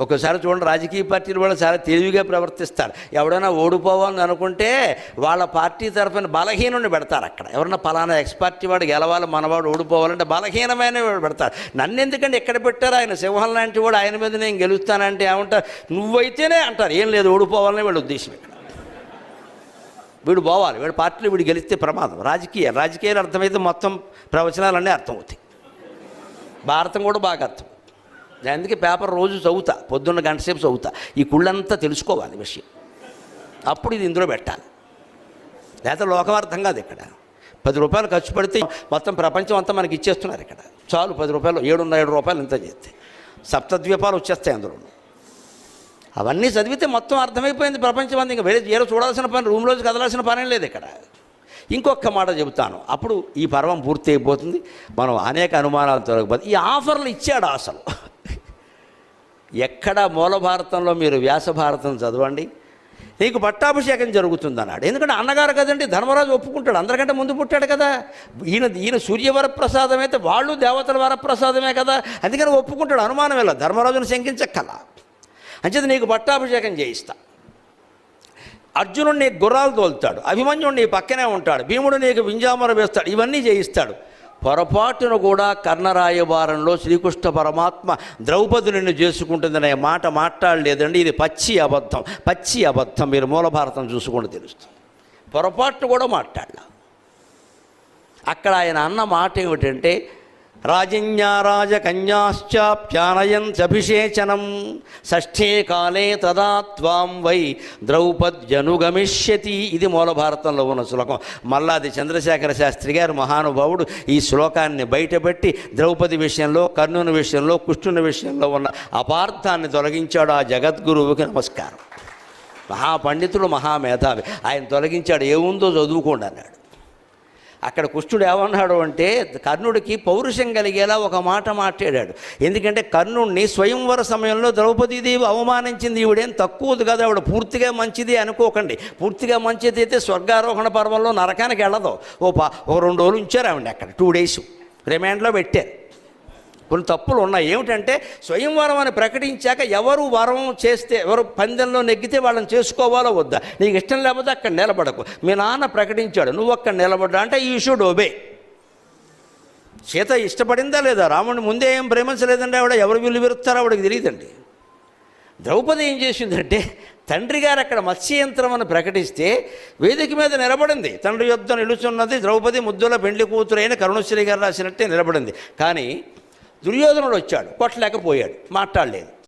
ఒకసారి చూడండి రాజకీయ పార్టీలు వాళ్ళు చాలా తెలివిగా ప్రవర్తిస్తారు. ఎవడైనా ఓడిపోవాలని అనుకుంటే వాళ్ళ పార్టీ తరఫున బలహీనుని పెడతారు అక్కడ. ఎవరన్నా పలానా ఎక్స్ పార్టీ వాడు గెలవాలి మనవాడు ఓడిపోవాలంటే బలహీనమైన వాడు పెడతారు. నన్ను ఎందుకంటే ఎక్కడ పెట్టారు ఆయన? సింహం లాంటి వాడు ఆయన మీద నేను గెలుస్తానంటే ఏమంటారు నువ్వైతేనే అంటారు. ఏం లేదు ఓడిపోవాలని వీళ్ళ ఉద్దేశం ఇక్కడ. వీడు పోవాలి. వీడు పార్టీలు వీడు గెలిస్తే ప్రమాదం. రాజకీయ రాజకీయాలు అర్థమైతే మొత్తం ప్రవచనాలన్నీ అర్థమవుతాయి. భారతం కూడా బాగా అర్థం. అందుకే పేపర్ రోజు చదువుతా పొద్దున్న గంట సేపు చదువుతా. ఈ కుళ్ళంతా తెలుసుకోవాలి విషయం. అప్పుడు ఇది ఇందులో పెట్టాలి. లేదా లోకవార్థం కాదు ఇక్కడ. పది రూపాయలు ఖర్చు పెడితే మొత్తం ప్రపంచం అంతా మనకి ఇచ్చేస్తున్నారు ఇక్కడ. చాలు పది రూపాయలు ఏడున్నర ఏడు రూపాయలు ఇంత చేస్తే. సప్తద్వీపాలు వచ్చేస్తాయి అందులో అవన్నీ చదివితే మొత్తం అర్థమైపోయింది ప్రపంచం అంతా. ఇంకా వేరే ఏదో చూడాల్సిన పని రూమ్లోకి కదలాల్సిన పని లేదు ఇక్కడ. ఇంకొక మాట చెబుతాను. అప్పుడు ఈ పర్వం పూర్తి అయిపోతుంది. మనం అనేక అనుమానాలు తొలగిపోతుంది ఈ ఆఫర్లు ఇచ్చాడు అసలు. ఎక్కడ మూల భారతంలో మీరు వ్యాస భారతం చదవండి? నీకు పట్టాభిషేకం జరుగుతుంది అన్నాడు ఎందుకంటే అన్నగారు కదండి ధర్మరాజు ఒప్పుకుంటాడు. అందరికంటే ముందు పుట్టాడు కదా. ఈయన ఈయన సూర్యవరప్రసాదం అయితే వాళ్ళు దేవతల వరప్రసాదమే కదా. అందుకని ఒప్పుకుంటాడు. అనుమానం ఇలా ధర్మరాజును శంకించక్కల. అంచేది నీకు పట్టాభిషేకం చేయిస్తా. అర్జునుడు నీకు గుర్రాలు తోలుతాడు. అభిమన్యుడు నీ పక్కనే ఉంటాడు. భీముడు నీకు వింజామర వేస్తాడు. ఇవన్నీ చేయిస్తాడు. పొరపాటున కూడా కర్ణరాయవారంలో శ్రీకృష్ణ పరమాత్మ ద్రౌపది నిన్ను చేసుకుంటుందనే మాట మాట్లాడలేదండి. ఇది పచ్చి అబద్ధం. పచ్చి అబద్ధం. మీరు మూలభారతం చూసుకుంటే తెలుస్తుంది. పొరపాటును కూడా మాట్లాడలా. అక్కడ ఆయన అన్న మాట ఏమిటంటే రాజన్యారాజకన్యాశ్చాప్యానయంత్యభిషేచనం షష్ఠే కాలే తదా త్వాం వై ద్రౌపద్యనుగమిష్యతి. ఇది మూల భారతంలో ఉన్న శ్లోకం. మల్లాది చంద్రశేఖర శాస్త్రి గారు మహానుభావుడు ఈ శ్లోకాన్ని బయటపెట్టి ద్రౌపది విషయంలో కర్ణుని విషయంలో కృష్ణుని విషయంలో ఉన్న అపార్థాన్ని తొలగించాడు ఆ జగద్గురువుకి నమస్కారం. మహాపండితుడు మహామేధావి. ఆయన తొలగించాడు. ఏముందో చదువుకోండి అన్నాడు. అక్కడ కృష్ణుడు ఏమన్నాడు అంటే కర్ణుడికి పౌరుషం కలిగేలా ఒక మాట మాట్లాడాడు. ఎందుకంటే కర్ణుడిని స్వయంవర సమయంలో ద్రౌపదీదేవి అవమానించింది ఈవిడేం తక్కువది కదా ఆవిడ పూర్తిగా మంచిది అనుకోకండి. పూర్తిగా మంచిది అయితే స్వర్గారోహణ పర్వంలో నరకానికి వెళ్ళదు. ఓ పా ఓ రెండు రోజులు ఉంచారు ఆవిడ అక్కడ టూ డేస్. రిమాండ్లో పెట్టారు. కొన్ని తప్పులు ఉన్నాయి. ఏమిటంటే స్వయంవరం అని ప్రకటించాక ఎవరు వరం చేస్తే ఎవరు పందెంలో నెగ్గితే వాళ్ళని చేసుకోవాలో వద్దా? నీకు ఇష్టం లేకపోతే అక్కడ నిలబడకు. మీ నాన్న ప్రకటించాడు నువ్వు అక్కడ నిలబడ్డా అంటే ఈ షుడ్ ఒబే సీత ఇష్టపడిందా లేదా? రాముడిని ముందే ఏం ప్రేమించలేదండి ఆవిడ? ఎవరు వీళ్ళు విరుస్తారో ఆవిడకి తెలియదండి. ద్రౌపది ఏం చేసిందంటే తండ్రి గారు అక్కడ మత్స్యయంత్రం అని ప్రకటిస్తే వేదిక మీద నిలబడింది. తండ్రి యుద్ధం నిలుచున్నది ద్రౌపది ముద్దుల పెండ్లి కూతురైన కరుణశ్రీ గారు రాసినట్టే నిలబడింది. కానీ దుర్యోధనుడు వచ్చాడు కొట్టలేకపోయాడు మాట్లాడలేదు.